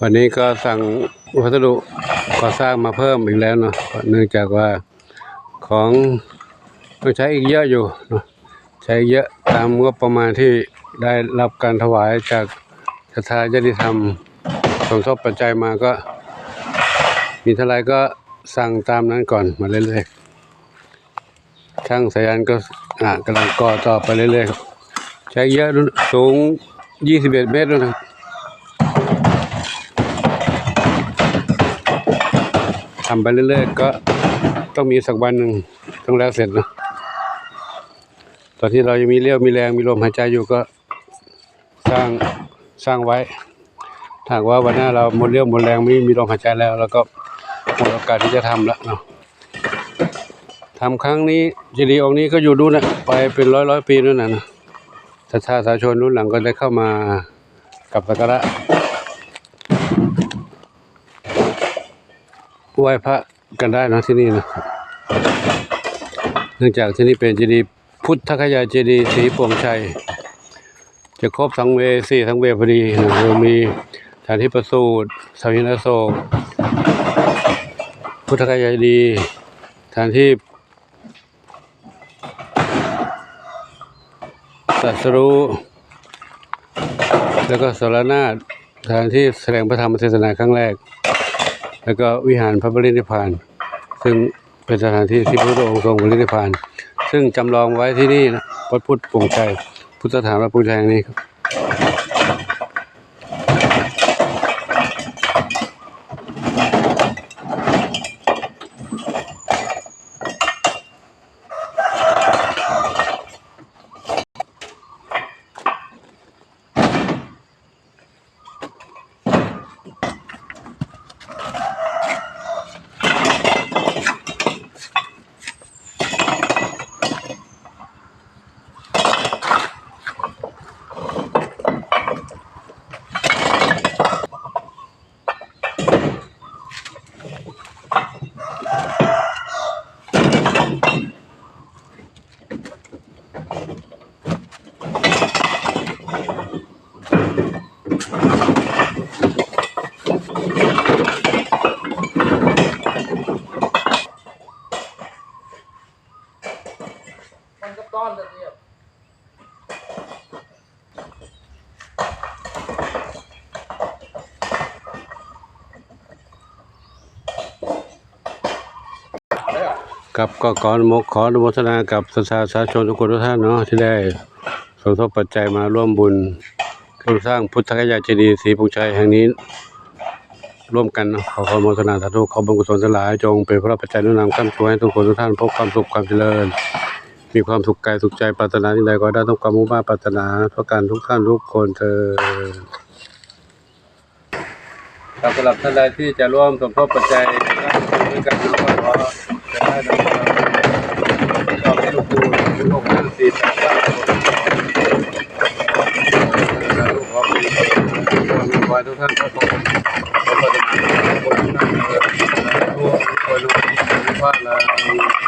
วันนี้ก็สั่งวัสดุก่อสร้างมาเพิ่มอีกแล้วเนาะเนื่องจากว่าของต้องใช้อีกเยอะอยู่เนาะใช้เยอะตามงบประมาณที่ได้รับการถวายจากสถาญาติธรรมสมทบปัจจัยมาก็ มีเท่าไรก็สั่งตามนั้นก่อนมาเรื่อยๆช่างสายันก็อ่ากำลังก่อต่อไปเรื่อยๆใช้เยอะนู่ นสูง21เมตรนู่นนะทำไปเรื่อยๆก็ต้องมีสักวันหนึ่งต้องแล้วเสร็จนะตอนที่เรายังมีเรี่ยวมีแรงมีลมหายใจอยู่ก็สร้างสร้างไว้ถ้าว่าวันหน้าเราหมดเรี่ยวหมดแรงไม่มีลมหายใจแล้วเราก็หมดโอกาสที่จะทำแล้วเนาะทำครั้งนี้เจดีย์องค์นี้ก็อยู่ดูนนะไปเป็นร้อยร้อยปีนู่นนะนะ ศรัทธาสาชนรุ่นหลังก็ได้เข้ามากับสักการะไหว้พระกันได้นะที่นี่นะเนื่องจากที่นี่เป็นเจดีย์พุทธคยาเจดีย์ศรีปวงชัย จะครบทั้งเวสี่ทั้งเวพอดีเรามีสถานที่ประสูติสาวินโศกพุทธคยาเจดีย์สถานที่ ตรัสรู้แล้วก็สารนาฏสถานที่แสดงพระธรรมเทศนาครั้งแรก แล้วก็วิหารพระบริณิพาน ซึ่งเป็นสถานที่ที่พระพุทธองค์ทรงบริณิพาน ซึ่งจำลองไว้ที่นี่นะวัดพุทธปงใจ พุทธสถานวัดปงชัยแห่งนี้ครับ มันก็ต้อนเลยเนี่ย กับก็ขออนุโมขออนุโมทนากับศรัทธาสาชนทุกคนทุกท่านเนาะที่ได้สมทบปัจจัยมาร่วมบุญร่วมสร้างพุทธคยาเจดีย์ศรีปงชัยแห่งนี้ ร่วมกันเนาะขอขออนุโมทนาสาธุขอบุญกุศลทั้งหลายจงเป็นพระปัจจัยแนุนำขั้นตัวให้ทุกคนทุกท่านพบความสุขความเจริญ มีความสุขกายสุขใจปรารถนาที่ใดก็ได้ต้องความมุ่งมั่นปรารถนาเพื่อการทุกท่านทุกคนเธอครับสำหรับท่านใดที่จะร่วมสมทบปัจจัยด้วยกันก็ขอจะได้ดำเนินต่อให้ลูกปูถึงหกพันสี่สิบเก้าคนลูกขอมีความมีความทุกท่านทุกคนขอบัติทุกคนทุกท่านเถิดทุกคนทุกคนทุกท่านละ